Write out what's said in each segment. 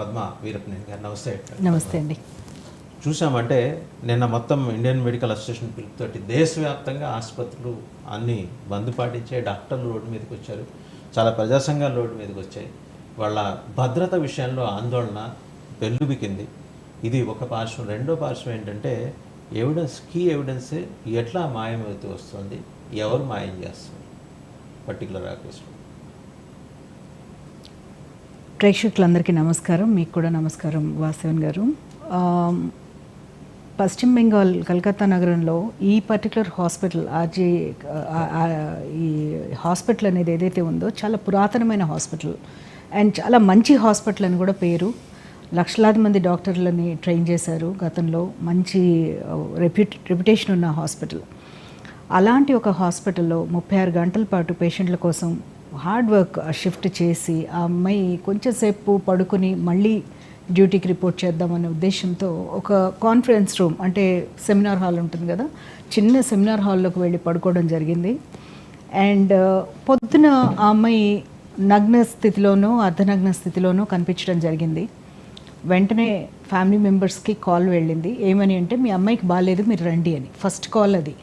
పద్మ వీరప్పనేని గారు. నమస్తే. నమస్తే అండి. చూసామంటే నిన్న మొత్తం ఇండియన్ మెడికల్ అసోసియేషన్ పిలుపుతోటి దేశవ్యాప్తంగా ఆసుపత్రులు అన్నీ బంద్ పాటించే డాక్టర్లు రోడ్డు మీదకి వచ్చారు. చాలా ప్రజా సంఘాలు రోడ్డు మీదకి వచ్చాయి. వాళ్ళ భద్రత విషయంలో ఆందోళన పెళ్ళుబికింది ఇది ఒక పార్శ్వం. రెండో పార్శ్వం ఏంటంటే ఎవిడెన్స్ కీ ఎవిడెన్స్ ఎట్లా మాయమవుతూ వస్తుంది? ఎవరు మాయం చేస్తుంది పర్టికులర్ ఆ కేసులో ప్రేక్షకులందరికీ నమస్కారం. మీకు కూడా నమస్కారం వాసవన్ గారు. పశ్చిమ బెంగాల్ కలకత్తా నగరంలో ఈ పర్టికులర్ హాస్పిటల్ ఆర్జే ఈ హాస్పిటల్ అనేది ఏదైతే ఉందో చాలా పురాతనమైన హాస్పిటల్. అండ్ చాలా మంచి హాస్పిటల్ అని కూడా పేరు. లక్షలాది మంది డాక్టర్లని ట్రైన్ చేశారు గతంలో. మంచి రెప్యూట్ రెప్యుటేషన్ ఉన్న హాస్పిటల్. అలాంటి ఒక హాస్పిటల్లో ముప్పై ఆరు గంటల పాటు పేషెంట్ల కోసం హార్డ్ వర్క్ షిఫ్ట్ చేసి ఆ అమ్మాయి కొంచెంసేపు పడుకుని మళ్ళీ డ్యూటీకి రిపోర్ట్ చేద్దామనే ఉద్దేశంతో ఒక కాన్ఫరెన్స్ రూమ్ అంటే సెమినార్ హాల్ ఉంటుంది కదా చిన్న సెమినార్ హాల్లోకి వెళ్ళి పడుకోవడం జరిగింది. అండ్ పొద్దున ఆ అమ్మాయి నగ్న స్థితిలోనూ అర్ధనగ్న స్థితిలోనూ కనిపించడం జరిగింది. వెంటనే ఫ్యామిలీ మెంబర్స్కి కాల్ వెళ్ళింది. ఏమని అంటే మీ అమ్మాయికి బాగాలేదు మీరు రండి అని. ఫస్ట్ కాల్ అది.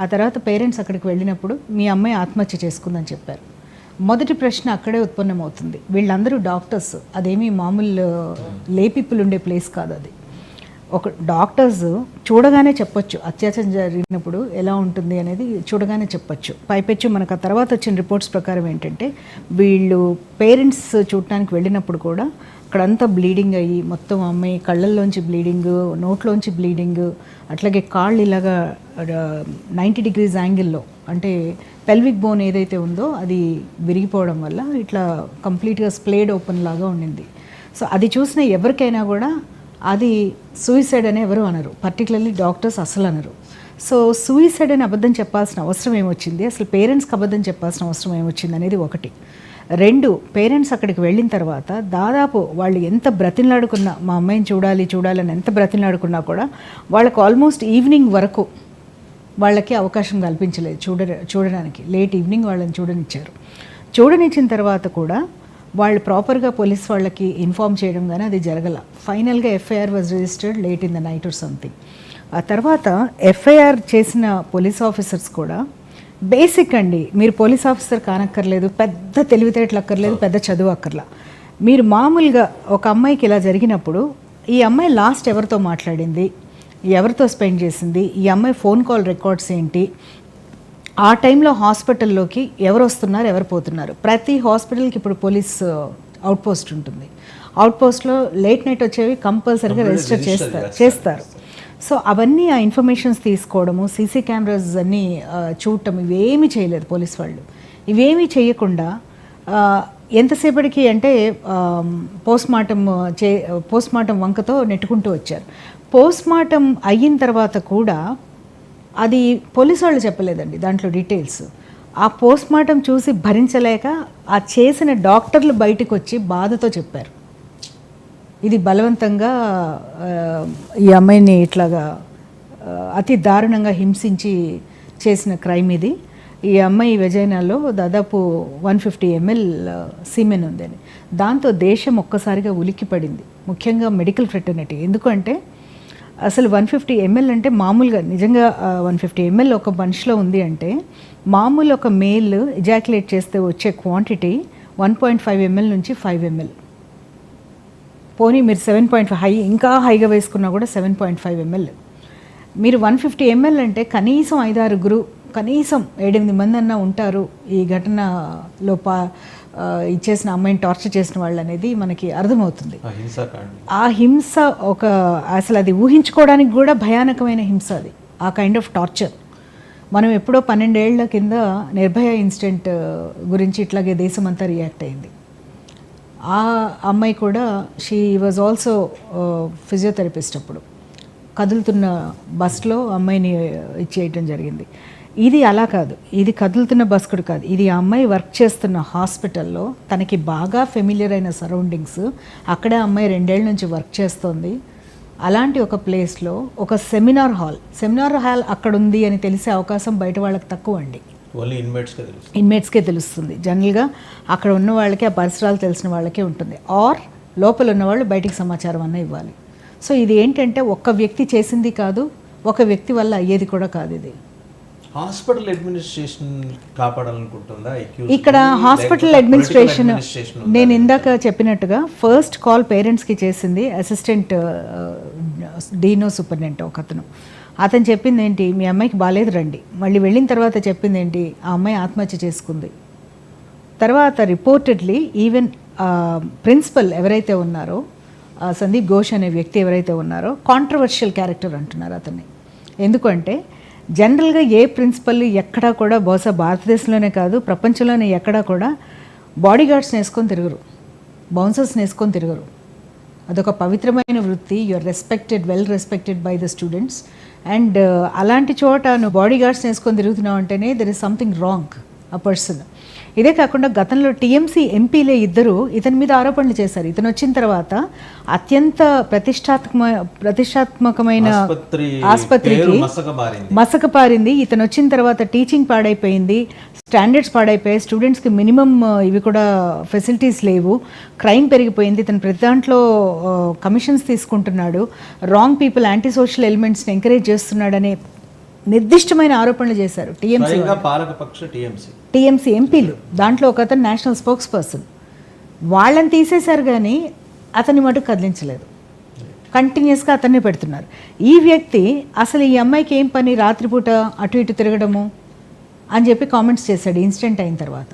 ఆ తర్వాత పేరెంట్స్ అక్కడికి వెళ్ళినప్పుడు మీ అమ్మాయి ఆత్మహత్య చేసుకుందని చెప్పారు. మొదటి ప్రశ్న అక్కడే ఉత్పన్నమవుతుంది. వీళ్ళందరూ డాక్టర్స్. అదేమీ మామూలు లేపిప్పులు ఉండే ప్లేస్ కాదు అది. ఒక డాక్టర్స్ చూడగానే చెప్పొచ్చు. అత్యాచారం జరిగినప్పుడు ఎలా ఉంటుంది అనేది చూడగానే చెప్పొచ్చు. పైపెచ్చు మనకు ఆ తర్వాత వచ్చిన రిపోర్ట్స్ ప్రకారం ఏంటంటే వీళ్ళు పేరెంట్స్ చూడటానికి వెళ్ళినప్పుడు కూడా అక్కడంతా బ్లీడింగ్ అయ్యి మొత్తం అమ్మాయి కళ్ళల్లోంచి బ్లీడింగ్ నోట్లోంచి బ్లీడింగ్ అట్లాగే కాళ్ళు ఇలాగా నైంటీ డిగ్రీస్ యాంగిల్లో అంటే పెల్విక్ బోన్ ఏదైతే ఉందో అది విరిగిపోవడం వల్ల ఇట్లా కంప్లీట్గా స్ప్లేడ్ ఓపెన్ లాగా ఉండింది. సో అది చూసిన ఎవరికైనా కూడా అది సూయిసైడ్ అని ఎవరు అనరు. పర్టికులర్లీ డాక్టర్స్ అసలు అనరు. సో సూయిసైడ్ అని అబద్ధం చెప్పాల్సిన అవసరం ఏమొచ్చింది? అసలు పేరెంట్స్కి అబద్ధం చెప్పాల్సిన అవసరం ఏమొచ్చింది అనేది ఒకటి. రెండు పేరెంట్స్ అక్కడికి వెళ్ళిన తర్వాత దాదాపు వాళ్ళు ఎంత బ్రతిలాడుకున్నా మా అమ్మాయిని చూడాలి చూడాలని ఎంత బ్రతిలాడుకున్నా కూడా వాళ్ళకు ఆల్మోస్ట్ ఈవినింగ్ వరకు వాళ్ళకి అవకాశం కల్పించలేదు చూడ చూడడానికి. లేట్ ఈవినింగ్ వాళ్ళని చూడనిచ్చారు. చూడనిచ్చిన తర్వాత కూడా వాళ్ళు ప్రాపర్గా పోలీస్ వాళ్ళకి ఇన్ఫామ్ చేయడం కానీ అది జరగల. ఫైనల్గా FIR was registered late in the night or something. ఆ తర్వాత ఎఫ్ఐఆర్ చేసిన పోలీస్ ఆఫీసర్స్ కూడా బేసిక్ అండి మీరు పోలీస్ ఆఫీసర్ కానక్కర్లేదు పెద్ద తెలివితేటలు అక్కర్లేదు పెద్ద చదువు అక్కర్లా. మీరు మామూలుగా ఒక అమ్మాయికి ఇలా జరిగినప్పుడు ఈ అమ్మాయి లాస్ట్ ఎవరితో మాట్లాడింది? ఎవరితో స్పెండ్ చేసింది? ఈ అమ్మాయి ఫోన్ కాల్ రికార్డ్స్ ఏంటి? ఆ టైంలో హాస్పిటల్లోకి ఎవరు వస్తున్నారు ఎవరు పోతున్నారు? ప్రతి హాస్పిటల్కి ఇప్పుడు పోలీస్ అవుట్ పోస్ట్ ఉంటుంది. అవుట్ పోస్ట్లో లేట్ నైట్ వచ్చేవి కంపల్సరీగా రిజిస్టర్ చేస్తారు చేస్తారు. సో అవన్నీ ఆ ఇన్ఫర్మేషన్స్ తీసుకోవడము సీసీ కెమెరాస్ అన్నీ చూడటం ఇవేమీ చేయలేదు పోలీస్ వాళ్ళు. ఇవేమీ చేయకుండా ఎంతసేపటికి అంటే పోస్ట్ మార్టం చే పోస్ట్ మార్టం వంకతో నెట్టుకుంటూ వచ్చారు. పోస్ట్ మార్టం అయిన తర్వాత కూడా అది పోలీసు వాళ్ళు చెప్పలేదండి దాంట్లో డీటెయిల్స్. ఆ పోస్ట్ మార్టం చూసి భరించలేక ఆ చేసిన డాక్టర్లు బయటకు వచ్చి బాధతో చెప్పారు. ఇది బలవంతంగా ఈ అమ్మాయిని ఇట్లాగా అతి దారుణంగా హింసించి చేసిన క్రైమ్ ఇది. ఈ అమ్మాయి వెజైనాలో దాదాపు వన్ ఫిఫ్టీ ఎంఎల్ సీమెన్ ఉందని. దాంతో దేశం ఒక్కసారిగా ఉలిక్కిపడింది. ముఖ్యంగా మెడికల్ ఫ్రెటర్నిటీ. ఎందుకంటే అసలు వన్ ఫిఫ్టీ ఎంఎల్ అంటే మామూలుగా నిజంగా వన్ ఫిఫ్టీ ఎంఎల్ ఒక మనిషిలో ఉంది అంటే మామూలు ఒక మేల్ ఎజాక్యులేట్ చేస్తే వచ్చే quantity one point five ML నుంచి ఫైవ్ ఎంఎల్. పోనీ మీరు సెవెన్ పాయింట్ ఫైవ్ హై ఇంకా హైగా వేసుకున్నా కూడా సెవెన్ పాయింట్ ఫైవ్ ఎంఎల్. మీరు వన్ ఫిఫ్టీ ఎంఎల్ అంటే కనీసం ఐదారుగురు కనీసం ఏడెనిమిది మంది అన్న ఉంటారు ఈ ఘటనలో పా ఇచ్చేసిన అమ్మాయిని టార్చర్ చేసిన వాళ్ళు అనేది మనకి అర్థమవుతుంది. ఆ హింస ఒక అసలు అది ఊహించుకోవడానికి కూడా భయానకమైన హింస అది. ఆ కైండ్ ఆఫ్ టార్చర్ మనం ఎప్పుడో పన్నెండేళ్ళ కింద నిర్భయ ఇన్సిడెంట్ గురించి ఇట్లాగే దేశమంతా రియాక్ట్ అయింది. ఆ అమ్మాయి కూడా షీ వాజ్ ఆల్సో ఫిజియోథెరపిస్ట్ అప్పుడు. కదులుతున్న బస్లో అమ్మాయిని ఇచ్చేయటం జరిగింది. ఇది అలా కాదు. ఇది కదులుతున్న బస్ కూడా కాదు. ఇది ఆ అమ్మాయి వర్క్ చేస్తున్న హాస్పిటల్లో తనకి బాగా ఫెమిలియర్ అయిన సరౌండింగ్స్ అక్కడే అమ్మాయి రెండేళ్ళ నుంచి వర్క్ చేస్తోంది. అలాంటి ఒక ప్లేస్లో ఒక సెమినార్ హాల్. సెమినార్ హాల్ అక్కడ ఉంది అని తెలిసే అవకాశం బయట వాళ్ళకి తక్కువ అండి. ఓన్లీ ఇన్మేట్స్కే తెలుసు ఇన్మేట్స్కే తెలుస్తుంది. జనరల్గా అక్కడ ఉన్న వాళ్ళకి ఆ పరిసరాలు తెలిసిన వాళ్ళకే ఉంటుంది. ఆర్ లోపల ఉన్నవాళ్ళు బయటికి సమాచారం అన్న ఇవ్వాలి. సో ఇది ఏంటంటే ఒక్క వ్యక్తి చేసింది కాదు ఒక వ్యక్తి వల్ల అయ్యేది కూడా కాదు ఇది. హాస్పిటల్ అడ్మినిస్ట్రేషన్ కాపాడాలనుకుంటుందా ఇక్కడ? Hospital administration? నేను ఇందాక చెప్పినట్టుగా ఫస్ట్ కాల్ పేరెంట్స్కి చేసింది అసిస్టెంట్ డీనో సూపరింటెండెంట్ ఒక అతను అతను చెప్పింది ఏంటి మీ అమ్మాయికి బాగాలేదు రండి మళ్ళీ వెళ్ళిన తర్వాత చెప్పింది ఏంటి ఆ అమ్మాయి ఆత్మహత్య చేసుకుంది తర్వాత రిపోర్టెడ్లీ ఈవెన్ ప్రిన్సిపల్ ఎవరైతే ఉన్నారో ఆ సందీప్ ఘోష్ అనే వ్యక్తి ఎవరైతే ఉన్నారో కాంట్రవర్షియల్ క్యారెక్టర్ అంటున్నారు అతన్ని ఎందుకంటే జనరల్గా ఏ ప్రిన్సిపల్ ఎక్కడా కూడా బహుశా భారతదేశంలోనే కాదు ప్రపంచంలోనే ఎక్కడా కూడా బాడీ గార్డ్స్ని వేసుకొని తిరగరు. బౌన్సర్స్ని వేసుకొని తిరగరు. అదొక పవిత్రమైన వృత్తి. You are respected well respected by the students and అలాంటి చోట నువ్వు బాడీ గార్డ్స్ వేసుకొని తిరుగుతున్నావు అంటేనే దెర్ ఇస్ సంథింగ్ రాంగ్ ఆ పర్సన్ ఇదే కాకుండా గతంలో టీఎంసీ ఎంపీలే ఇద్దరు ఇతని మీద ఆరోపణలు చేశారు. ఇతను వచ్చిన తర్వాత అత్యంత ప్రతిష్టాత్మక ప్రతిష్టాత్మకమైన ఆసుపత్రి ఆసుపత్రికి. మసక పారింది. ఇతను వచ్చిన తర్వాత టీచింగ్ పాడైపోయింది. స్టాండర్డ్స్ పాడైపోయాయి. స్టూడెంట్స్కి మినిమం ఇవి కూడా ఫెసిలిటీస్ లేవు. క్రైమ్ పెరిగిపోయింది. ఇతను ప్రతి దాంట్లో కమిషన్స్ తీసుకుంటున్నాడు. రాంగ్ పీపుల్ యాంటీ సోషల్ ఎలిమెంట్స్ని ఎంకరేజ్ చేస్తున్నాడనే నిర్దిష్టమైన ఆరోపణలు చేశారు. టీఎంసీ ఎంపీలు. దాంట్లో ఒక అతను నేషనల్ స్పోక్స్ పర్సన్. వాళ్ళని తీసేశారు కానీ అతన్ని మటుకు కదిలించలేదు. కంటిన్యూస్గా అతన్నే పెడుతున్నారు. ఈ వ్యక్తి అసలు ఈ అమ్మాయికి ఏం పని? రాత్రిపూట అటు ఇటు తిరగడము అని చెప్పి కామెంట్స్ చేశాడు ఇన్సిడెంట్ అయిన తర్వాత.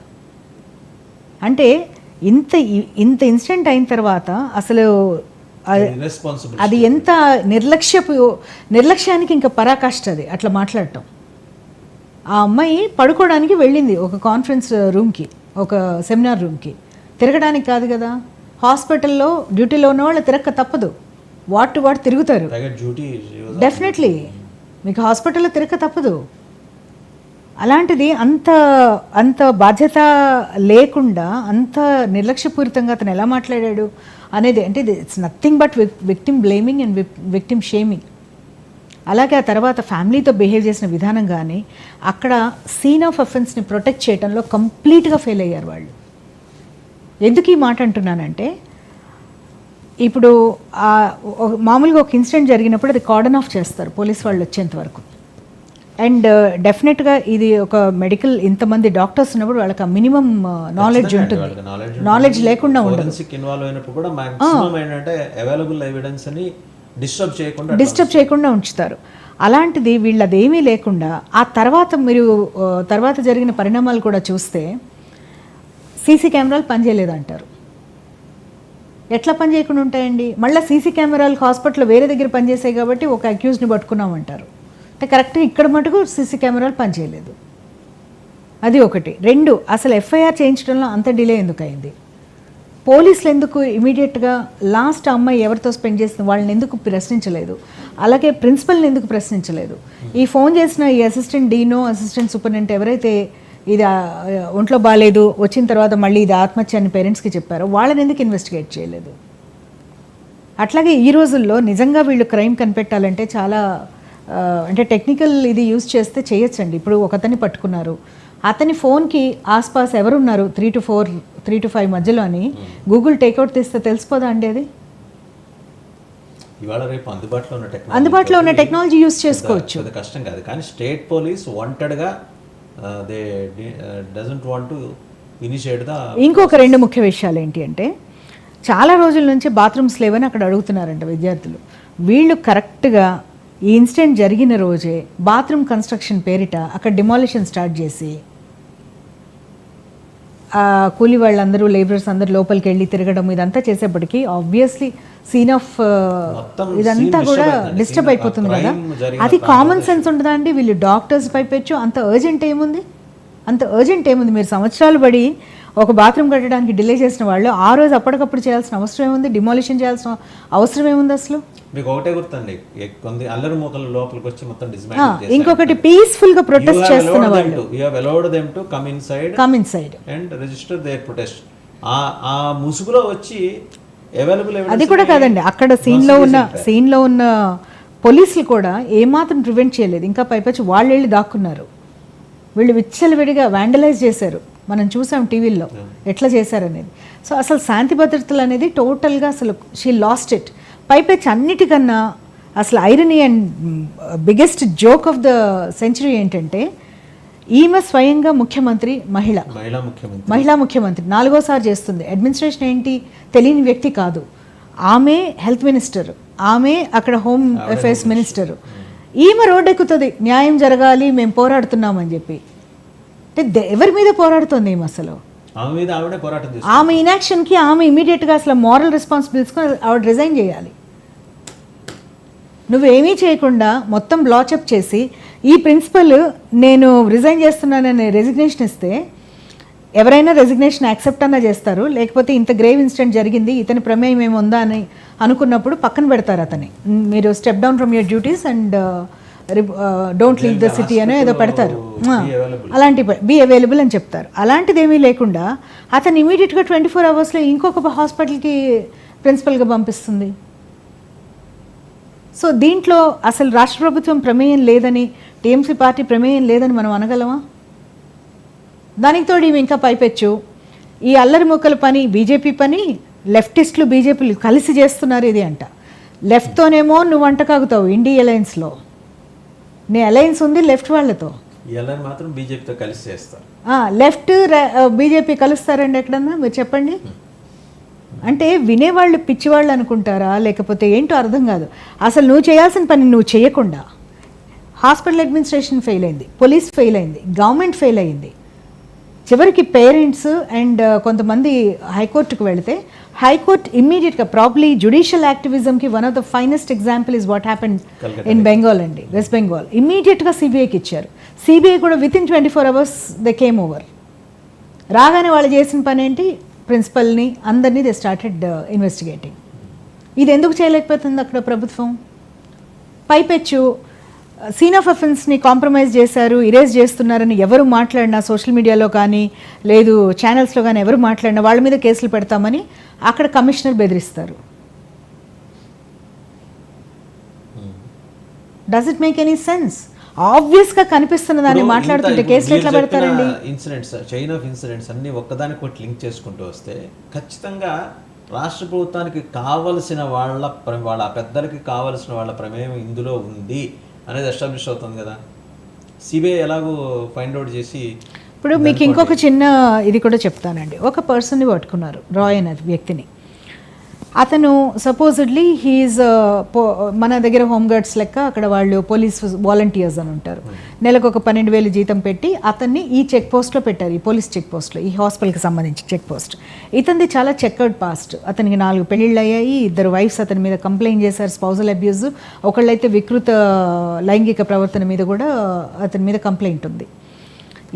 అంటే ఇంత ఇంత ఇన్సిడెంట్ అయిన తర్వాత అసలు అది- ఎంత నిర్లక్ష్యపు నిర్లక్ష్యానికి ఇంకా పరాకాష్ట అది అట్లా మాట్లాడటం. ఆ అమ్మాయి పడుకోవడానికి వెళ్ళింది ఒక కాన్ఫరెన్స్ రూమ్కి ఒక సెమినార్ రూమ్కి తిరగడానికి కాదు కదా హాస్పిటల్లో డ్యూటీలో ఉన్న వాళ్ళు తిరగక తప్పదు. వాట్ టు వాట్ తిరుగుతారు. డెఫినెట్లీ మీకు హాస్పిటల్లో తిరగక తప్పదు. అలాంటిది అంత అంత బాధ్యత లేకుండా అంత నిర్లక్ష్యపూరితంగా అతను ఎలా మాట్లాడాడు? అనేది అంటే it's nothing but victim blaming and victim shaming అలాగే ఆ తర్వాత ఫ్యామిలీతో బిహేవ్ చేసిన విధానం కానీ అక్కడ సీన్ ఆఫ్ అఫెన్స్ని ప్రొటెక్ట్ చేయడంలో కంప్లీట్గా ఫెయిల్ అయ్యారు వాళ్ళు. ఎందుకు ఈ మాట అంటున్నానంటే ఇప్పుడు మామూలుగా ఒక ఇన్సిడెంట్ జరిగినప్పుడు అది కార్డన్ ఆఫ్ చేస్తారు పోలీస్ వాళ్ళు వచ్చేంత వరకు. అండ్ డెఫినెట్గా ఇది ఒక మెడికల్ ఇంతమంది డాక్టర్స్ ఉన్నప్పుడు వాళ్ళకి మినిమం నాలెడ్జ్ ఉంటుంది. నాలెడ్జ్ లేకుండా ఉండదు. ఫోరెన్సిక్ ఇన్వాల్వ్ అయినప్పుడు కూడా మాక్సిమం ఏంటంటే అవైలబుల్ ఎవిడెన్స్ అని డిస్టర్బ్ చేయకుండా డిస్టర్బ్ చేయకుండా ఉంచుతారు. అలాంటిది వీళ్ళు అదేమీ లేకుండా ఆ తర్వాత మీరు ఆ, తర్వాత జరిగిన పరిణామాలు కూడా చూస్తే సీసీ కెమెరాలు పనిచేయలేదు అంటారు ఎట్లా పని చేయకుండా ఉంటాయండి? మళ్ళీ సీసీ కెమెరాలు హాస్పిటల్లో వేరే దగ్గర పనిచేసాయి కాబట్టి ఒక అక్యూజ్ని పట్టుకున్నామంటారు. అంటే కరెక్ట్గా ఇక్కడ మటుకు సీసీ కెమెరాలు పనిచేయలేదు. అది ఒకటి. రెండు అసలు ఎఫ్ఐఆర్ చేయించడంలో అంత డిలే ఎందుకు అయింది పోలీసులు ఎందుకు ఇమీడియట్గా లాస్ట్ అమ్మాయి ఎవరితో స్పెండ్ చేసిన వాళ్ళని ఎందుకు ప్రశ్నించలేదు? అలాగే ప్రిన్సిపల్ని ఎందుకు ప్రశ్నించలేదు? ఈ ఫోన్ చేసిన ఈ అసిస్టెంట్ డీనో అసిస్టెంట్ సూపరింటెండెంట్ ఎవరైతే ఇది ఒంట్లో బాగాలేదు వచ్చిన తర్వాత మళ్ళీ ఇది ఆత్మహత్య అని పేరెంట్స్కి చెప్పారో వాళ్ళని ఎందుకు ఇన్వెస్టిగేట్ చేయలేదు? అట్లాగే ఈ రోజుల్లో నిజంగా వీళ్ళు క్రైమ్ కనిపెట్టాలంటే చాలా అంటే టెక్నికల్ ఇది యూజ్ చేస్తే చేయొచ్చండి. ఇప్పుడు ఒకతన్ని పట్టుకున్నారు. అతని ఫోన్కి ఆస్పాస్ ఎవరున్నారు? Three to four three to five మధ్యలో అని గూగుల్ టేక్అవుట్ తీస్తే తెలిసిపోదా అండి అది? ఇవాళ రేపు అందుబాటులో ఉన్న టెక్నాలజీ అందుబాటులో ఉన్న టెక్నాలజీ యూజ్ చేసుకోవచ్చు. పెద్ద కష్టం కాదు. కానీ state police వాంటెడ్గా they doesn't want to initiate the ఇంకొక రెండు ముఖ్య విషయాలు ఏంటి అంటే చాలా రోజుల నుంచి బాత్రూమ్స్ లేవని అక్కడ అడుగుతున్నారంట విద్యార్థులు. వీళ్ళు కరెక్ట్గా ఈ ఇన్సిడెంట్ జరిగిన రోజే బాత్రూమ్ కన్స్ట్రక్షన్ పేరిట అక్కడ డిమాలిషన్ స్టార్ట్ చేసి ఆ కూలి వాళ్ళందరూ లేబరర్స్ అందరూ లోపలికి వెళ్ళి తిరగడం ఇదంతా చేసేప్పటికీ ఆబ్వియస్లీ సీన్ ఆఫ్ ఇదంతా కూడా. డిస్టర్బ్ అయిపోతుంది కదా. అది కామన్ సెన్స్ ఉంటుందా అండి? వీళ్ళు డాక్టర్స్ పైపెచ్చు అంత అర్జెంట్ ఏముంది? అంత అర్జెంట్ ఏముంది? మీరు సంవత్సరాలు పడి ఒక బాత్రూమ్ కట్టడానికి డిలే చేసిన వాళ్ళు ఆ రోజు అప్పటికప్పుడు చేయాల్సిన అవసరం ఏముంది? డిమాలిషన్ చేయాల్సిన అవసరం ఏముంది అసలు? మీకు ఒకటే గుర్తండి. కొంది అల్లరి మూకల లోపలికి వచ్చి మొత్తం డిస్మాంటిల్ ఇంకొకటి పీస్ఫుల్గా ప్రొటెస్ట్ చేస్తున్న వాళ్ళు. You have allowed them to come inside come inside and register their protest ఆ ఆ ముసుగులో వచ్చి అవైలబుల్ అది కూడా కాదండి. అక్కడ సీన్లో ఉన్న సీన్లో ఉన్న పోలీసులు కూడా ఏమాత్రం ప్రివెంట్ చేయలేదు. ఇంకా పైపచ్చి వాళ్ళు వెళ్ళి దాక్కున్నారు. వీళ్ళు విచ్చలవిడిగా వ్యాండలైజ్ చేశారు. మనం చూసాం టీవీల్లో ఎట్లా చేశారనేది. సో అసలు శాంతి భద్రతలు అనేది టోటల్గా అసలు షీ లాస్ట్ ఇట్. పైపెచ్చి అన్నిటికన్నా అసలు irony and biggest joke of the century ఏంటంటే ఈమె స్వయంగా ముఖ్యమంత్రి మహిళ. మహిళా ముఖ్యమంత్రి. మహిళా ముఖ్యమంత్రి. నాలుగోసారి చేస్తుంది. అడ్మినిస్ట్రేషన్ ఏంటి? తెలియని వ్యక్తి కాదు. ఆమె హెల్త్ మినిస్టర్. ఆమె అక్కడ హోమ్ అఫైర్స్ మినిస్టర్. ఈమె రోడ్డు ఎక్కుతుంది. న్యాయం జరగాలి మేము పోరాడుతున్నామని చెప్పి. అంటే ఎవరి మీద పోరాడుతుంది ఈమె అసలు? ఆమె మీద ఆవిడే పోరాటం చేస్తుంది. ఆమె ఇనాక్షన్కి ఆమె ఇమీడియట్గా అసలు మారల్ రెస్పాన్సిబిలిటీస్కొని ఆవిడ రిజైన్ చేయాలి. నువ్వేమీ చేయకుండా మొత్తం బ్లాచప్ చేసి ఈ ప్రిన్సిపల్ నేను రిజైన్ చేస్తున్నానని రెసిగ్నేషన్ ఇస్తే ఎవరైనా రెసిగ్నేషన్ యాక్సెప్ట్ అన్నా చేస్తారు. లేకపోతే ఇంత గ్రేవ్ ఇన్సిడెంట్ జరిగింది ఇతని ప్రమేయం ఏముందా అని అనుకున్నప్పుడు పక్కన పెడతారు అతని మీరు step down from your duties and don't leave the city అనో ఏదో పెడతారు. అలాంటి బీ అవైలబుల్ అని చెప్తారు. అలాంటిది ఏమీ లేకుండా అతను ఇమీడియట్గా ట్వంటీ ఫోర్ అవర్స్లో ఇంకొక హాస్పిటల్కి ప్రిన్సిపల్గా పంపిస్తుంది. సో దీంట్లో అసలు రాష్ట్ర ప్రభుత్వం ప్రమేయం లేదని టీఎంసీ పార్టీ ప్రమేయం లేదని మనం అనగలమా? దానికి తోడు ఇవి ఇంకా పైపెచ్చు. ఈ అల్లరి ముక్కల పని బీజేపీ పని లెఫ్టిస్టులు బీజేపీలు కలిసి చేస్తున్నారు ఇది అంట. లెఫ్ట్తోనేమో నువ్వు వంట కాగుతావు ఇండి అలయన్స్లో నీ అలయన్స్ ఉంది లెఫ్ట్ వాళ్ళతో. మాత్రం బీజేపీతో కలిసి చేస్తారు. లెఫ్ట్ బీజేపీ కలుస్తారండి ఎక్కడన్నా? మీరు చెప్పండి. అంటే వినేవాళ్ళు పిచ్చివాళ్ళు అనుకుంటారా? లేకపోతే ఏంటో అర్థం కాదు. అసలు నువ్వు చేయాల్సిన పని నువ్వు చేయకుండా. హాస్పిటల్ అడ్మినిస్ట్రేషన్ ఫెయిల్ అయింది. పోలీస్ ఫెయిల్ అయింది. గవర్నమెంట్ ఫెయిల్ అయింది. చివరికి పేరెంట్స్ అండ్ కొంతమంది హైకోర్టుకు వెళితే హైకోర్టు ఇమ్మీడియట్గా probably judicial యాక్టివిజంకి one of the finest example is what happen. In Bengal అండి వెస్ట్ బెంగాల్ ఇమ్మీడియట్గా సిబిఐకి ఇచ్చారు. సిబిఐ కూడా within twenty four hours the came over రాగానే వాళ్ళు చేసిన పని ఏంటి? ప్రిన్సిపల్ని అందరినీ దే స్టార్టెడ్ ఇన్వెస్టిగేటింగ్ ఇది ఎందుకు చేయలేకపోతుంది అక్కడ ప్రభుత్వం? పైపెచ్చు సీన్ ఆఫ్ అఫెన్స్ని కాంప్రమైజ్ చేశారు ఇరేజ్ చేస్తున్నారని ఎవరు మాట్లాడినా సోషల్ మీడియాలో కానీ లేదు ఛానల్స్లో కానీ ఎవరు మాట్లాడినా వాళ్ళ మీద కేసులు పెడతామని అక్కడ commissioner బెదిరిస్తారు. Does it make any sense ఆబ్వియస్గా కనిపిస్తున్న దాన్ని మాట్లాడుతుంటే కేసులు ఎట్లా పెడతారండి? ఇన్సిడెంట్స్ చైన్ ఆఫ్ ఇన్సిడెంట్స్ అన్ని ఒక్కదానికి ఒకటి లింక్ చేసుకుంటూ వస్తే ఖచ్చితంగా రాష్ట్ర ప్రభుత్వానికి కావలసిన వాళ్ళ వాళ్ళ పెద్దలకి కావలసిన వాళ్ళ ప్రమేయం ఇందులో ఉంది అనేది ఎస్టాబ్లిష్ అవుతుంది కదా. సిబిఐ ఎలాగో ఫైండ్ అవుట్ చేసి ఇప్పుడు మీకు ఇంకొక చిన్న ఇది కూడా చెప్తానండి. ఒక పర్సన్ని పట్టుకున్నారు రాయ్ అనే వ్యక్తిని. అతను సపోజిడ్లీ హీఈస్ మన దగ్గర హోమ్ గార్డ్స్ లెక్క అక్కడ వాళ్ళు పోలీస్ వాలంటీర్స్ అని ఉంటారు. నెలకు ఒక పన్నెండు వేలు జీతం పెట్టి అతన్ని ఈ చెక్ పోస్ట్లో పెట్టారు ఈ పోలీస్ చెక్ పోస్ట్లో ఈ హాస్పిటల్కి సంబంధించి చెక్ పోస్ట్ ఇతనిది చాలా చెక్అవుట్ పాస్ట్ అతనికి నాలుగు పెళ్ళిళ్ళు అయ్యాయి ఇద్దరు వైఫ్స్ అతని మీద కంప్లైంట్ చేశారు స్పౌజల్ అబ్యూజ్ ఒకళ్ళైతే వికృత లైంగిక ప్రవర్తన మీద కూడా అతని మీద కంప్లైంట్ ఉంది.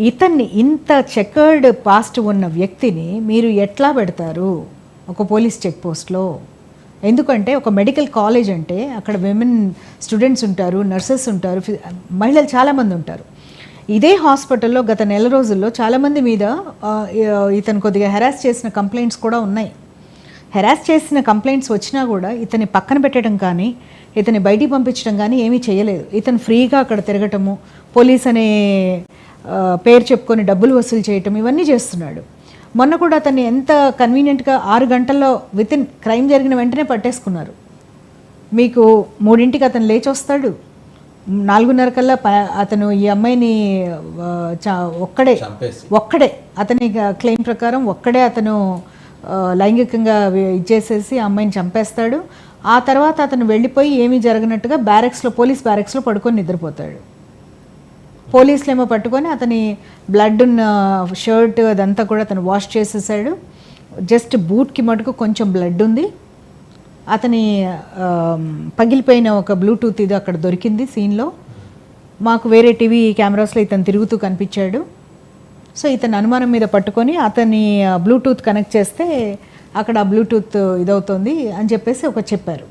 ఇతన్ని ఇంత చెకర్డ్ పాస్ట్ ఉన్న వ్యక్తిని మీరు ఎట్లా పెడతారు? ఒక పోలీస్ చెక్ పోస్ట్లో ఎందుకంటే ఒక మెడికల్ కాలేజ్ అంటే అక్కడ విమెన్ స్టూడెంట్స్ ఉంటారు నర్సెస్ ఉంటారు మహిళలు చాలామంది ఉంటారు. ఇదే హాస్పిటల్లో గత నెల రోజుల్లో చాలామంది మీద ఇతను కొద్దిగా హెరాస్ చేసిన కంప్లైంట్స్ కూడా ఉన్నాయి. హెరాస్ చేసిన కంప్లైంట్స్ వచ్చినా కూడా ఇతని పక్కన పెట్టడం కానీ ఇతని బయటికి పంపించడం కానీ ఏమీ చేయలేదు. ఇతను ఫ్రీగా అక్కడ తిరగటము పోలీస్ అనే పేరు చెప్పుకొని డబ్బులు వసూలు చేయటం ఇవన్నీ చేస్తున్నాడు. మొన్న కూడా అతన్ని ఎంత కన్వీనియంట్గా ఆరు గంటల్లో విత్ ఇన్ క్రైమ్ జరిగిన వెంటనే పట్టేసుకున్నారు. మీకు మూడింటికి అతను లేచి వస్తాడు. నాలుగున్నర కల్లా అతను ఈ అమ్మాయిని ఒక్కడే ఒక్కడే అతని క్లెయిమ్ ప్రకారం ఒక్కడే అతను లైంగికంగా ఇచ్చేసేసి అమ్మాయిని చంపేస్తాడు. ఆ తర్వాత అతను వెళ్ళిపోయి ఏమీ జరగనట్టుగా బ్యారెక్స్లో పోలీస్ బ్యారెక్స్లో పడుకొని నిద్రపోతాడు. పోలీసులేమో పట్టుకొని అతని బ్లడ్ ఉన్న షర్ట్ అదంతా కూడా అతను వాష్ చేసేసాడు. జస్ట్ బూట్కి మటుకు కొంచెం బ్లడ్ ఉంది. అతని పగిలిపోయిన ఒక బ్లూటూత్ ఇది అక్కడ దొరికింది సీన్లో మాకు వేరే టీవీ కెమెరాస్లో ఇతను తిరుగుతూ కనిపించాడు. సో ఇతను అనుమానం మీద పట్టుకొని అతని బ్లూటూత్ కనెక్ట్ చేస్తే అక్కడ బ్లూటూత్ ఇదవుతుంది అని చెప్పేసి ఒక చెప్పారు.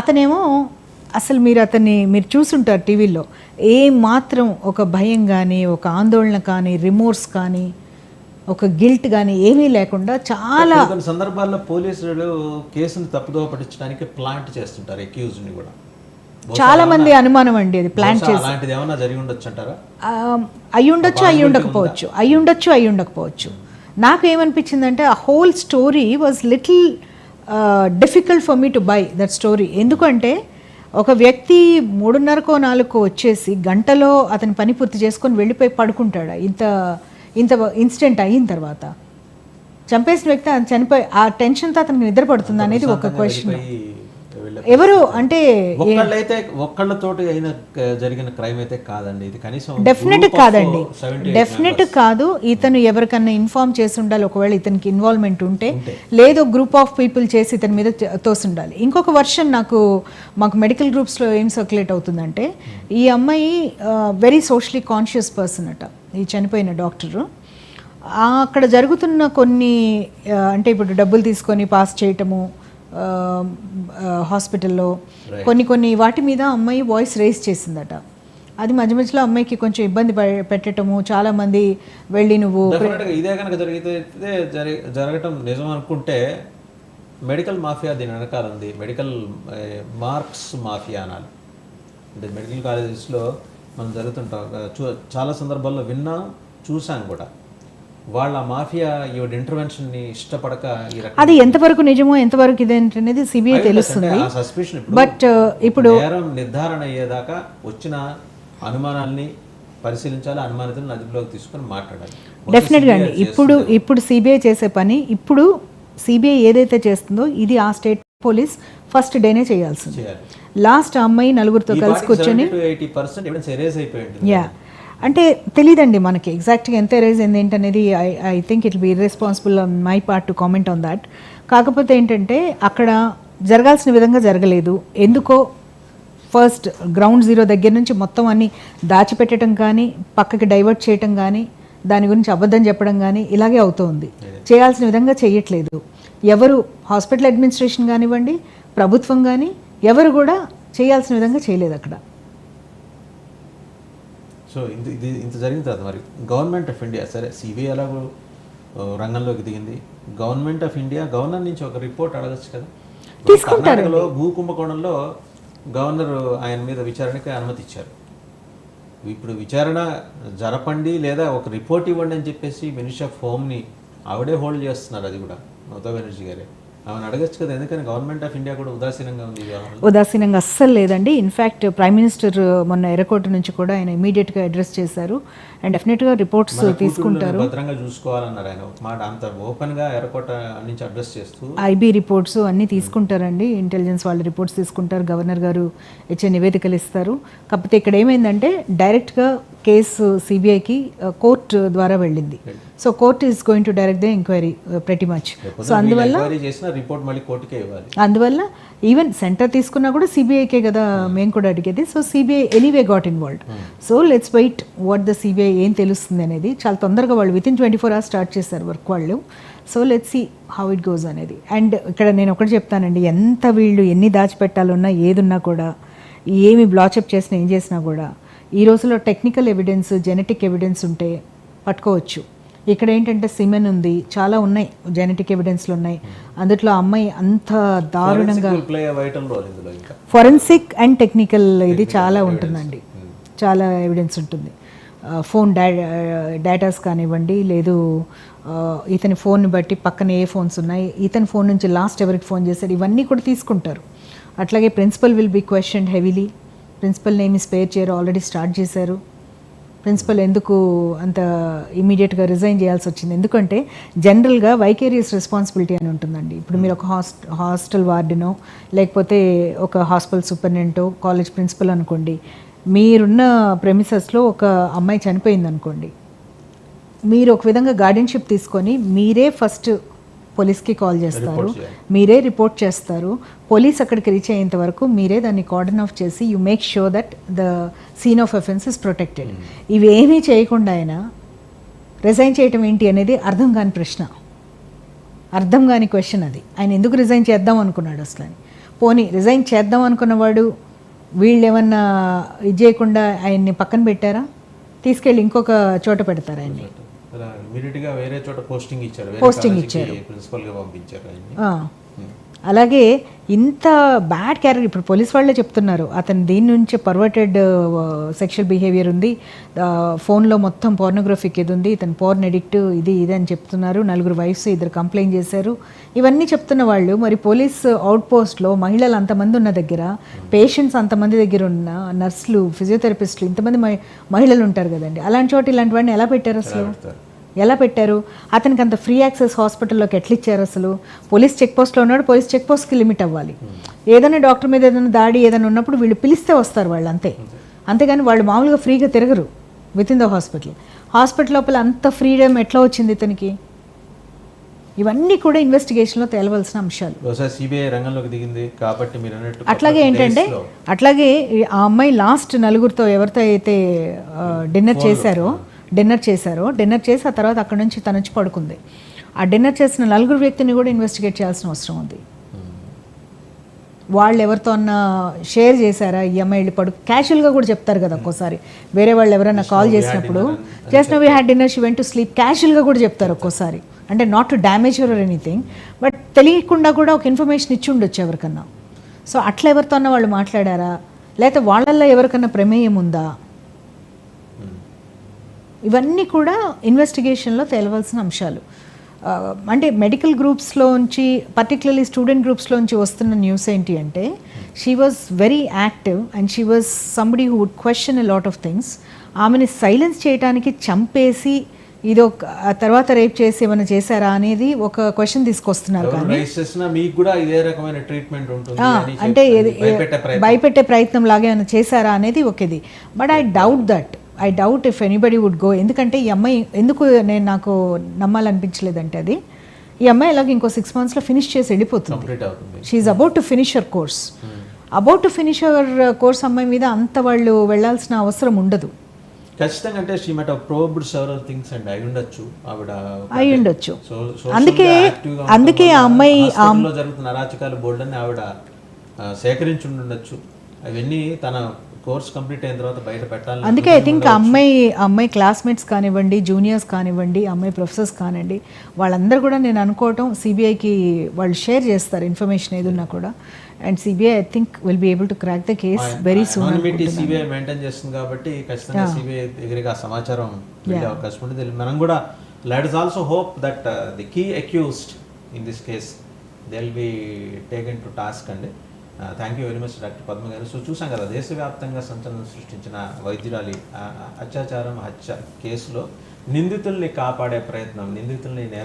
అతనేమో అసలు మీరు అతన్ని మీరు చూసుంటారు టీవీలో ఏ మాత్రం ఒక భయం కానీ ఒక ఆందోళన కానీ రిమోర్స్ కానీ ఒక గిల్ట్ కానీ ఏమీ లేకుండా చాలా కొన్ని సందర్భాల్లో పోలీసులు కేసును తప్పుదోవ పట్టించడానికి ప్లాంట్ చేస్తుంటారు అక్యూజ్ని కూడా. చాలా మంది అనుమానం అండి అది ప్లాన్ ఏమన్నా జరిగి ఉండొచ్చు అంటారా? అయి ఉండొచ్చు అయి ఉండకపోవచ్చు అయి ఉండొచ్చు అయి ఉండకపోవచ్చు. నాకు ఏమనిపించిందంటే ఆ whole story was little difficult for me to buy that story ఎందుకంటే ఒక వ్యక్తి మూడున్నరకో నాలుగుకో వచ్చేసి గంటలో అతని పని పూర్తి చేసుకొని వెళ్ళిపోయి పడుకుంటాడా. ఇంత ఇంత ఇన్సిడెంట్ అయిన తర్వాత. చంపేసిన వ్యక్తి చనిపోయి ఆ టెన్షన్తో అతనికి నిద్ర పడుతుంది అనేది ఒక క్వశ్చన్. ఎవరు అంటే ఒక్కళ్ళైతే ఒక్కళ్ళతోటి అయిన జరిగిన క్రైమ్ అయితే కాదండి. ఇది కనీసం డెఫినెట్ కాదండి. డెఫినెట్ కాదు ఇతను ఎవరికన్నా ఇన్ఫార్మ్ చేసి ఉండాలి. ఒకవేళ ఇతనికి ఇన్వాల్వ్మెంట్ ఉంటే లేదు గ్రూప్ ఆఫ్ పీపుల్ చేసి ఇతని మీద తోసుండాలి. ఇంకొక వర్షన్ నాకు మాకు మెడికల్ గ్రూప్స్లో ఏం సర్క్యులేట్ అవుతుందంటే ఈ అమ్మాయి వెరీ సోషలీ కాన్షియస్ పర్సన్ అట. ఈ చనిపోయిన డాక్టరు. అక్కడ జరుగుతున్న కొన్ని అంటే ఇప్పుడు డబ్బులు తీసుకొని పాస్ చేయటము హాస్పిటల్లో కొన్ని కొన్ని వాటి మీద అమ్మాయి వాయిస్ రేస్ చేసిందట. అది మధ్య మధ్యలో అమ్మాయికి కొంచెం ఇబ్బంది ప- పెట్టటము చాలా మంది వెళ్ళి నువ్వు ఇదే కనుక జరిగితే జరి జరగటం నిజం అనుకుంటే మెడికల్ మాఫియా దీని వెనకాల ఉంది. మెడికల్ మార్క్స్ మాఫియా అనాలి. అంటే మెడికల్ కాలేజెస్లో మనం జరుగుతుంటాం. చాలా సందర్భాల్లో విన్నాం చూసాం కూడా. వాళ్ళ మాఫియా ఈ ఇంటర్వెన్షన్ని ఇష్టపడక ఈ రకం అది ఎంతవరకు నిజమో ఎంతవరకు ఇదేంటనేది సిబిఐ తెలుస్తుంది. ఆ సస్పిషన్ ఇప్పుడు బట్ ఇప్పుడు నేరం నిర్ధారణ అయ్యేదాకా వచ్చిన అనుమానాల్ని పరిశీలించాలి అనుమానితులను అదుపులోకి తీసుకొని మాట్లాడాలి. డెఫినెట్గా అండి. ఇప్పుడు ఇప్పుడు సిబిఐ చేసే పని ఇప్పుడు సిబిఐ ఏదైతే చేస్తుందో ఇది ఆ స్టేట్ పోలీస్ ఫస్ట్ డేనే చేయాల్సింది. చేయాలి. లాస్ట్ అమ్మాయి నలుగురితో కలిసి కూర్చొని యా అంటే తెలియదండి మనకి. ఎగ్జాక్ట్గా ఎంత ఎరేజ్ అయింది ఏంటనేది I I think it be irresponsible on my part to comment on that కాకపోతే ఏంటంటే అక్కడ జరగాల్సిన విధంగా జరగలేదు. ఎందుకో ఫస్ట్ గ్రౌండ్ జీరో దగ్గర నుంచి మొత్తం అన్ని దాచిపెట్టడం కానీ పక్కకి డైవర్ట్ చేయటం కానీ దాని గురించి అబద్ధం చెప్పడం కానీ ఇలాగే అవుతోంది. చేయాల్సిన విధంగా చేయట్లేదు. ఎవరు హాస్పిటల్ అడ్మినిస్ట్రేషన్ కానివ్వండి ప్రభుత్వం కానీ ఎవరు కూడా చేయాల్సిన విధంగా చేయలేదు అక్కడ. సో ఇది ఇది ఇంత జరిగిన తర్వాత మరి గవర్నమెంట్ ఆఫ్ ఇండియా సరే సిబిఐ ఎలాగో రంగంలోకి దిగింది. గవర్నమెంట్ ఆఫ్ ఇండియా గవర్నర్ నుంచి ఒక రిపోర్ట్ అడగచ్చు కదా? కర్ణాటకలో భూ కుంభకోణంలో గవర్నర్ ఆయన మీద విచారణకి అనుమతి ఇచ్చారు. ఇప్పుడు విచారణ జరపండి లేదా ఒక రిపోర్ట్ ఇవ్వండి అని చెప్పేసి మినిస్టర్ ఆఫ్ హోమ్ని ఆవిడే హోల్డ్ చేస్తున్నారు అది కూడా మమతా బెనర్జీ గారే. ఆమెను అడగచ్చు కదా ఎందుకని గవర్నమెంట్ ఆఫ్ ఇండియా కూడా ఉదాసీనంగా ఉంది ఉదాసీనంగా అస్సలు లేదండి. ఇన్ఫ్యాక్ట్ ప్రైమ్ మినిస్టర్ మొన్న ఎర్రకోట నుంచి కూడా ఆయన ఇమీడియట్గా అడ్రస్ చేశారు. అండ్ డెఫినెట్గా రిపోర్ట్స్ తీసుకుంటారు. భద్రంగా చూసుకోవాలన్నారు ఆయన. మాట అంత ఓపెన్గా ఎర్రకోట నుంచి అడ్రస్ చేస్తూ ఐబీ రిపోర్ట్స్ అన్నీ తీసుకుంటారండి. ఇంటెలిజెన్స్ వాళ్ళ రిపోర్ట్స్ తీసుకుంటారు. గవర్నర్ గారు ఇచ్చే నివేదికలు ఇస్తారు. కాకపోతే ఇక్కడ ఏమైందంటే డైరెక్ట్గా కేసు సిబిఐకి కోర్టు ద్వారా వెళ్ళింది. So court is going to direct the enquiry ప్రతి మచ్ సో అందువల్ల రిపోర్ట్ మళ్ళీ కోర్టుకే ఇవ్వాలి. అందువల్ల ఈవెన్ సెంటర్ తీసుకున్నా కూడా సిబిఐకే కదా మేము కూడా అడిగేది. So CBI anyway got involved so let's wait what the CBI ఏం తెలుస్తుంది అనేది. చాలా తొందరగా వాళ్ళు within twenty four hours start చేస్తారు వర్క్ వాళ్ళు. So let's see how it goes అనేది. అండ్ ఇక్కడ నేను ఒకటి చెప్తానండి. ఎంత వీళ్ళు ఎన్ని దాచిపెట్టాలన్నా ఏదున్నా కూడా ఏమి బ్లాచప్ చేసినా ఏం చేసినా కూడా ఈ రోజుల్లో టెక్నికల్ ఎవిడెన్స్ జెనెటిక్ ఎవిడెన్స్ ఉంటే పట్టుకోవచ్చు. ఇక్కడ ఏంటంటే సిమెన్ ఉంది చాలా ఉన్నాయి జెనెటిక్ ఎవిడెన్స్లు ఉన్నాయి. అందుట్లో అమ్మాయి అంత దారుణంగా ఫొరెన్సిక్ అండ్ టెక్నికల్ ఇది చాలా ఉంటుందండి. చాలా ఎవిడెన్స్ ఉంటుంది. ఫోన్ డా డేటాస్ కానివ్వండి లేదు ఇతని ఫోన్ని బట్టి పక్కన ఏ ఫోన్స్ ఉన్నాయి ఇతని ఫోన్ నుంచి లాస్ట్ ఎవరికి ఫోన్ చేశాడు ఇవన్నీ కూడా తీసుకుంటారు. అట్లాగే principal will be question heavily principal name spare చేయరు ఆల్రెడీ స్టార్ట్ చేశారు. ప్రిన్సిపల్ ఎందుకు అంత ఇమీడియట్గా రిజైన్ చేయాల్సి వచ్చింది? ఎందుకంటే జనరల్గా వైకేరియస్ రెస్పాన్సిబిలిటీ అని ఉంటుందండి. ఇప్పుడు మీరు ఒక హాస్ట్ హాస్టల్ వార్డెనో లేకపోతే ఒక హాస్టల్ సూపరింటెండెంటో కాలేజ్ ప్రిన్సిపల్ అనుకోండి మీరున్న ప్రెమిసెస్లో ఒక అమ్మాయి చనిపోయింది అనుకోండి మీరు ఒక విధంగా గార్డెన్షిప్ తీసుకొని మీరే ఫస్ట్ పోలీస్కి కాల్ చేస్తారు. మీరే రిపోర్ట్ చేస్తారు. పోలీస్ అక్కడికి రీచ్ అయ్యేంత వరకు మీరే దాన్ని కార్డన్ ఆఫ్ చేసి you make sure that the scene of offence is protected ఇవి ఏమీ చేయకుండా ఆయన రిజైన్ చేయటం ఏంటి అనేది అర్థం కాని ప్రశ్న. అర్థం కాని క్వశ్చన్ అది. ఆయన ఎందుకు రిజైన్ చేద్దాం అనుకున్నాడు అసలు అని. పోనీ రిజైన్ చేద్దాం అనుకున్నవాడు వీళ్ళు ఏమన్నా ఇది చేయకుండా ఆయన్ని పక్కన పెట్టారా? తీసుకెళ్ళి ఇంకొక చోట పెడతారు ఆయన్ని? ఇమీడియట్గా వేరే చోట పోస్టింగ్ ఇచ్చారు. వేరే Posting కాలేజీకి ప్రిన్సిపల్గా పంపించారు. అలాగే ఇంత బ్యాడ్ క్యారెక్టర్ ఇప్పుడు పోలీస్ వాళ్ళే చెప్తున్నారు. అతను దీని నుంచి పర్వర్టెడ్ సెక్షువల్ బిహేవియర్ ఉంది. ఫోన్లో మొత్తం పోర్నోగ్రఫిక్ ఇది ఉంది. ఇతను పోర్న్ ఎడిక్ట్ ఇది ఇది అని చెప్తున్నారు. నలుగురు వైఫ్స్ ఇద్దరు కంప్లైంట్ చేశారు. ఇవన్నీ చెప్తున్న వాళ్ళు మరి పోలీస్ అవుట్ పోస్ట్లో మహిళలు అంతమంది ఉన్న దగ్గర పేషెంట్స్ అంతమంది దగ్గర ఉన్న నర్సులు ఫిజియోథెరపిస్టులు ఇంతమంది మహి- మహిళలు ఉంటారు కదండి. అలాంటి చోట ఇలాంటివన్నీ ఎలా పెట్టారు అసలు. ఎలా పెట్టారు? అతనికి అంత ఫ్రీ యాక్సెస్ హాస్పిటల్లోకి ఎట్లా ఇచ్చారు అసలు? పోలీస్ చెక్ పోస్ట్లో ఉన్నాడు పోలీస్ చెక్ పోస్ట్కి లిమిట్ అవ్వాలి. ఏదైనా డాక్టర్ మీద ఏదైనా దాడి ఏదైనా ఉన్నప్పుడు వీళ్ళు పిలిస్తే వస్తారు వాళ్ళు అంతే. అంతేగాని వాళ్ళు మామూలుగా ఫ్రీగా తిరగరు with in the hospital hospital లోపల అంత ఫ్రీడమ్ ఎట్లా వచ్చింది ఇతనికి? ఇవన్నీ కూడా ఇన్వెస్టిగేషన్లో తేలవలసిన అంశాలు. సిబిఐ రంగంలోకి దిగింది కాబట్టి మీరు అన్నట్టు అట్లాగే ఏంటంటే అట్లాగే ఆ అమ్మాయి లాస్ట్ నలుగురితో ఎవరితో అయితే డిన్నర్ చేశారో డిన్నర్ చేశారో. డిన్నర్ చేసి ఆ తర్వాత అక్కడ నుంచి తను వచ్చి పడుకుంది. ఆ డిన్నర్ చేసిన నలుగురు వ్యక్తిని కూడా ఇన్వెస్టిగేట్ చేయాల్సిన అవసరం ఉంది. వాళ్ళు ఎవరితో అన్న షేర్ చేశారా? ఈ అమ్మాయి వెళ్ళి పడు క్యాషువల్గా కూడా చెప్తారు కదా ఒక్కోసారి. వేరే వాళ్ళు ఎవరైనా కాల్ చేసినప్పుడు just we had dinner she went to sleep క్యాషువల్గా కూడా చెప్తారు ఒక్కోసారి. అంటే not to damage or anything but తెలియకుండా కూడా ఒక ఇన్ఫర్మేషన్ ఇచ్చి ఉండొచ్చు ఎవరికన్నా. సో అట్లా ఎవరితో అన్న వాళ్ళు మాట్లాడారా? లేకపోతే వాళ్ళల్లో ఎవరికన్నా ప్రమేయం ఉందా? ఇవన్నీ కూడా ఇన్వెస్టిగేషన్లో తేలవలసిన అంశాలు. అంటే మెడికల్ గ్రూప్స్లోంచి పర్టికులర్లీ స్టూడెంట్ గ్రూప్స్లోంచి వస్తున్న న్యూస్ ఏంటి అంటే she was very active and she was somebody who would question a lot of things ఆమెని సైలెన్స్ చేయడానికి చంపేసి ఇది తర్వాత రేప్ చేసి ఏమైనా చేశారా అనేది ఒక క్వశ్చన్ తీసుకొస్తున్నారు కానీ రైస్ చేసినా మీకు కూడా ఇదే రకమైన ట్రీట్మెంట్ ఉంటుంది. ఆ, అని అంటే భయపెట్టే ప్రయత్నం. లాగా ఏమైనా చేశారా అనేది ఒక ఇది but I doubt that I doubt if anybody would go ఎందుకంటే ఈ అమ్మాయి ఎందుకు నేను నాకు నమ్మాలనిపించలేదంటే అది? ఈ అమ్మాయి ఇలాగ ఇంకో సిక్స్ మంత్స్లో ఫినిష్ చేసి వెళ్ళిపోతుంది. She about to finish your course about to finish your course అమ్మాయి మీద అంత వాళ్ళు వెళ్ళాల్సిన అవసరం ఉండదు. ఖచ్చితంగా అంటే she met probed several things and అయి ఉండొచ్చు. ఆవిడ అయి ఉండొచ్చు. అందుకే అందుకే ఆ అమ్మాయి జరుగుతున్న అరాచకాలు బోల్డ్ అని ఆవిడ సేకరించి ఉండొచ్చు అవన్నీ తన కోర్స్ కంప్లీట్ అయిన తర్వాత బయట పెట్టాలని అందుకే ఐ థింక్ అమ్మాయి అమ్మాయి క్లాస్మేట్స్ కానివ్వండి జూనియర్స్ కానివ్వండి అమ్మాయి ప్రొఫెసర్స్ కానివ్వండి వాళ్ళందరూ కూడా నేను అనుకోవటం సిబిఐకి వాళ్ళు షేర్ చేస్తారు ఇన్ఫర్మేషన్ ఏదున్నా కూడా. And CBI I think will be able to crack the case very soon CBI maintain చేస్తుంది కాబట్టి ఖచ్చితంగా సిబిఐ దగ్గరికి ఆ సమాచారం వెళ్ళే అవకాశం ఉంటుంది మనం కూడా let is also hope that the key accused in this case they will be taken to task అండి. Thank you very much doctor Padma గారు. సో చూసాం కదా దేశవ్యాప్తంగా సంచలనం సృష్టించిన వైద్యురాలి అత్యాచారం హత్య కేసులో నిందితుల్ని కాపాడే ప్రయత్నం నిందితుల్ని